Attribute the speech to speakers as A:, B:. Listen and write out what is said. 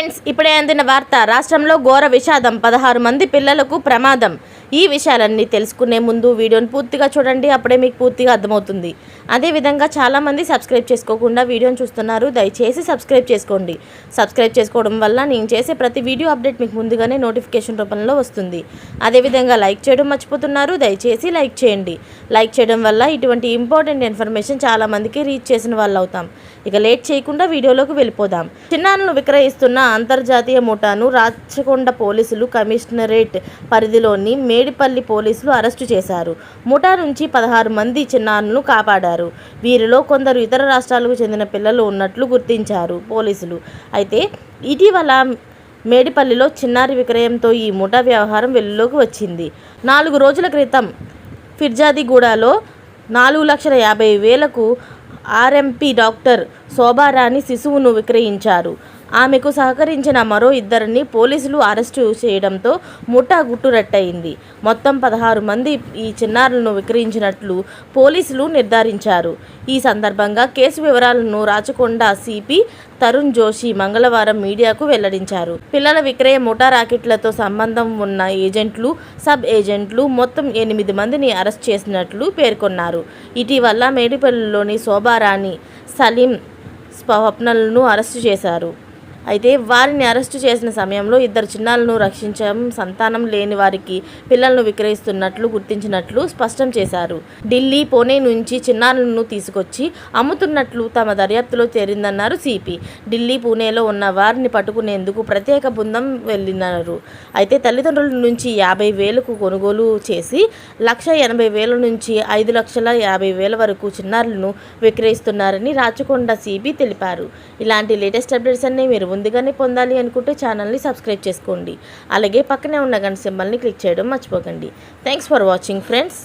A: Friends ఇప్పుడే అందిన వార్త రాష్ట్రంలో ఘోర విషాదం పదహారు మంది పిల్లలకు ప్రమాదం. ఈ విషయాలన్నీ తెలుసుకునే ముందు వీడియోని పూర్తిగా చూడండి అప్పుడే మీకు పూర్తిగా అర్థమవుతుంది. అదేవిధంగా చాలామంది సబ్స్క్రైబ్ చేసుకోకుండా వీడియోని చూస్తున్నారు దయచేసి సబ్స్క్రైబ్ చేసుకోండి. సబ్స్క్రైబ్ చేసుకోవడం వల్ల నేను చేసే ప్రతి వీడియో అప్డేట్ మీకు ముందుగానే నోటిఫికేషన్ రూపంలో వస్తుంది. అదేవిధంగా లైక్ చేయడం మర్చిపోతున్నారు దయచేసి లైక్ చేయండి. లైక్ చేయడం వల్ల ఇటువంటి ఇంపార్టెంట్ ఇన్ఫర్మేషన్ చాలామందికి రీచ్ చేసిన వాళ్ళు అవుతాం ఇక లేట్ చేయకుండా వీడియోలోకి వెళ్ళిపోదాం. చిన్నారులను విక్రయిస్తున్న అంతర్జాతీయ ముఠాను రాచకొండ పోలీసులు కమిషనరేట్ పరిధిలోని మేడిపల్లి పోలీసులు అరెస్టు చేశారు. ముఠా నుంచి పదహారు మంది చిన్నారులను కాపాడారు. వీరిలో కొందరు ఇతర రాష్ట్రాలకు చెందిన పిల్లలు ఉన్నట్లు గుర్తించారు పోలీసులు. అయితే ఇటీవల మేడిపల్లిలో చిన్నారి విక్రయంతో ఈ ముఠా వ్యవహారం వెలుగులోకి వచ్చింది. నాలుగు రోజుల క్రితం ఫిర్జాదిగూడలో నాలుగు లక్షల యాభై వేలకు ఆర్ఎంపీ డాక్టర్ శోభారాణి శిశువును విక్రయించారు. ఆమెకు సహకరించిన మరో ఇద్దరిని పోలీసులు అరెస్టు చేయడంతో ముఠా గుట్టురట్టయింది. మొత్తం పదహారు మంది ఈ చిన్నారులను విక్రయించినట్లు పోలీసులు నిర్ధారించారు. ఈ సందర్భంగా కేసు వివరాలను రాచకొండ సిపి తరుణ్ జోషి మంగళవారం మీడియాకు వెల్లడించారు. పిల్లల విక్రయ ముఠా రాకెట్లతో సంబంధం ఉన్న ఏజెంట్లు సబ్ ఏజెంట్లు మొత్తం ఎనిమిది మందిని అరెస్ట్ చేసినట్లు పేర్కొన్నారు. ఇటీవల మేడిపల్లిలోని శోభారాణి సలీం స్వప్నలను అరెస్టు చేశారు. అయితే వారిని అరెస్టు చేసిన సమయంలో ఇద్దరు చిన్నాలను రక్షించడం సంతానం లేని వారికి పిల్లలను విక్రయిస్తున్నట్లు గుర్తించినట్లు స్పష్టం చేశారు. ఢిల్లీ పూణే నుంచి చిన్నారులను తీసుకొచ్చి అమ్ముతున్నట్లు తమ దర్యాప్తులో చేరిందన్నారు సిపి. ఢిల్లీ పూణేలో ఉన్న వారిని పట్టుకునేందుకు ప్రత్యేక బృందం వెళ్ళినారు. అయితే తల్లిదండ్రుల నుంచి యాభై వేలకు కొనుగోలు చేసి లక్ష ఎనభై వేల నుంచి ఐదు లక్షల యాభై వేల వరకు చిన్నారులను విక్రయిస్తున్నారని రాచకొండ సిబి తెలిపారు. ఇలాంటి లేటెస్ట్ అప్డేట్స్ అన్ని మీరు ముందుగానే పొందాలి అనుకుంటే ఛానల్ని సబ్స్క్రైబ్ చేసుకోండి. అలాగే పక్కనే ఉన్న గంట సింబల్ని క్లిక్ చేయడం మర్చిపోకండి. Thanks for watching friends